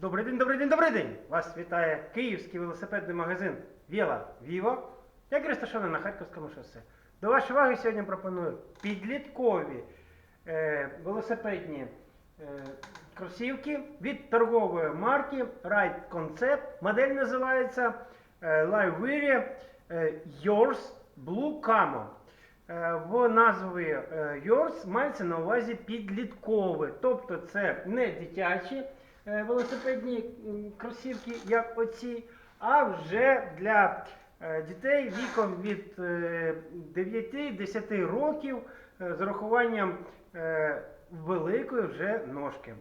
Добрий день, добрий день, добрий день! Вас вітає київський велосипедний магазин Віла Віво, який розташований на Харківському шосе. До вашої уваги сьогодні пропоную підліткові е, велосипедні е, кросівки від торгової марки Ride Concept. Модель називається е, Livewear е, Yours Blue Camo. Е, В назві е, Yours мається на увазі підлітковий, тобто це не дитячі е, велосипедні кросівки, як оці, а вже для е, дітей віком від е, 9-10 років е, з урахуванням е, великої вже ножки.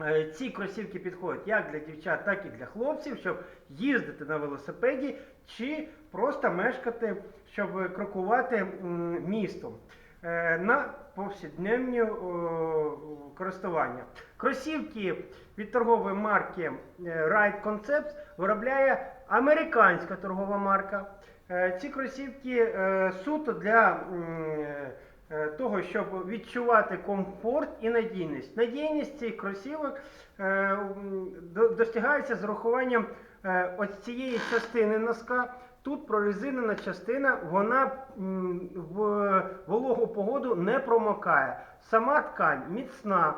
Е, Ці кросівки підходять як для дівчат, так і для хлопців, щоб їздити на велосипеді чи просто мешкати, щоб крокувати містом е, на повсякденні о, користування. Кросівки від торгової марки е, Ride Concepts виробляє американська торгова марка. Е, Ці кросівки е, суто для того, щоб відчувати комфорт і надійність. Надійність цих кросівок достигається з урахуванням ось цієї частини носка. Тут прорезинена частина, вона в вологу погоду не промокає. Сама ткань міцна,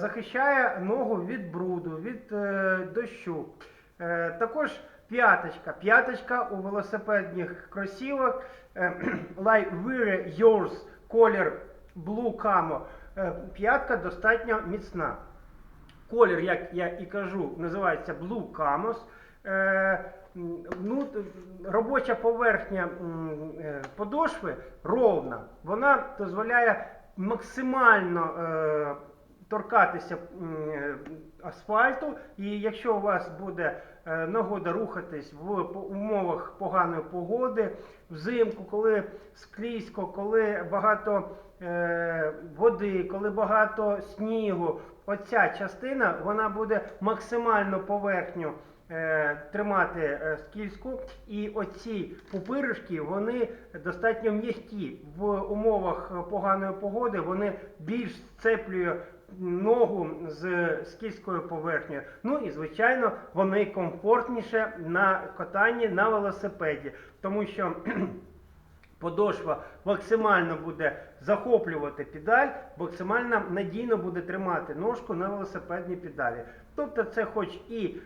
захищає ногу від бруду, від е, дощу. Е, Також п'яточка. П'яточка у велосипедних кросівок е, Lightwear Yours Color Blue Camo. Е, П'ятка достатньо міцна. Колір, як я і кажу, називається Blue Camos. Е, ну, робоча поверхня е, подошви ровна. Вона дозволяє максимально е, торкатися е, асфальту. І якщо у вас буде е, нагода рухатись в умовах поганої погоди, взимку, коли склізько, коли багато е, води, коли багато снігу, оця частина вона буде максимально поверхню тримати е, скільську, і оці пупиришки вони достатньо м'які. В умовах е, поганої погоди вони більш сцеплює ногу з скільською поверхнею. Ну і звичайно, вони комфортніше на катанні на велосипеді, тому що подошва максимально буде захоплювати педаль, максимально надійно буде тримати ножку на велосипедній педалі. Тобто це хоч і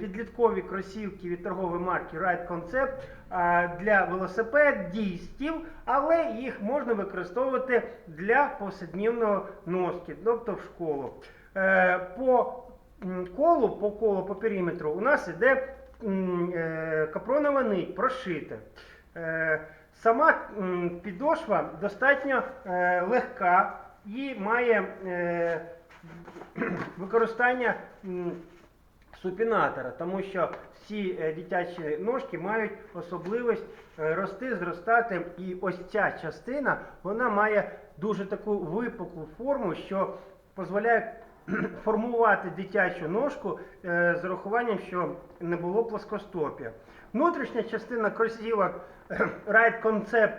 підліткові кросівки від торгової марки Ride Concept для велосипедістів, але їх можна використовувати для повсякденного носки, тобто в школу. Е, По колу, по колу, по периметру у нас іде е, капронова нить прошита. Е, Сама підошва достатньо е, легка і має е, використання супінатора, тому що всі дитячі ножки мають особливість рости, зростати. І ось ця частина вона має дуже таку випуклу форму, що дозволяє формувати дитячу ножку з урахуванням, що не було плоскостопія. Внутрішня частина кросівок Ride Concept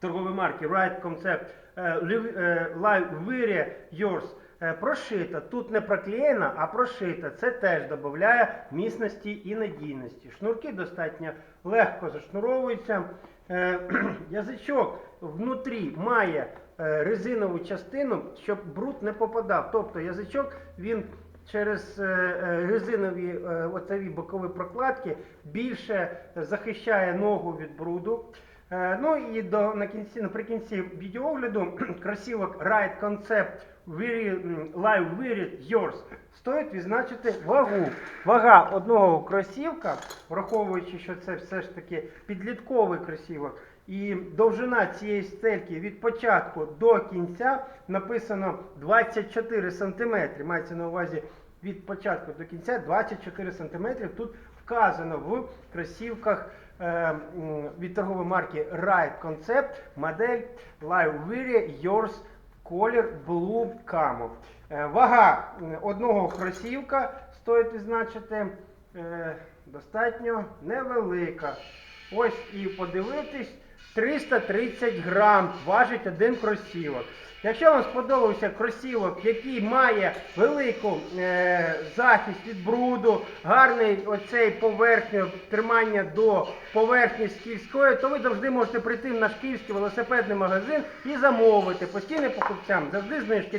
торгової марки Ride Concept е, е, Live Wear Yours е, прошита. Тут не проклеєна, а прошита. Це теж додає міцності і надійності. Шнурки достатньо легко зашнуровуються. Е, Язичок внутрі має е, резинову частину, щоб бруд не попадав. Тобто язичок він через е, е, резинові е, оцеві бокові прокладки більше захищає ногу від бруду. Ну і до на кінці наприкінці відеогляду кросівок Ride Concept Live Wear Yours стоїть відзначити вагу. Вага одного кросівка, враховуючи, що це все ж таки підлітковий кросівок, і довжина цієї стельки від початку до кінця написано 24 см. Мається на увазі від початку до кінця 24 см. Тут вказано в кросівках е, від торгової марки Ride Concept модель Live Wear Yours Color Blue Camo. Е, Вага одного кросівка стоїть відзначити е, достатньо невелика. Ось і подивитись 330 грам важить один кросівок. Якщо вам сподобався кросівок, який має велику е, захист від бруду, гарний оцей поверхню тримання до поверхні скільської, то ви завжди можете прийти в наш київський велосипедний магазин і замовити. Постійним покупцям завжди знижки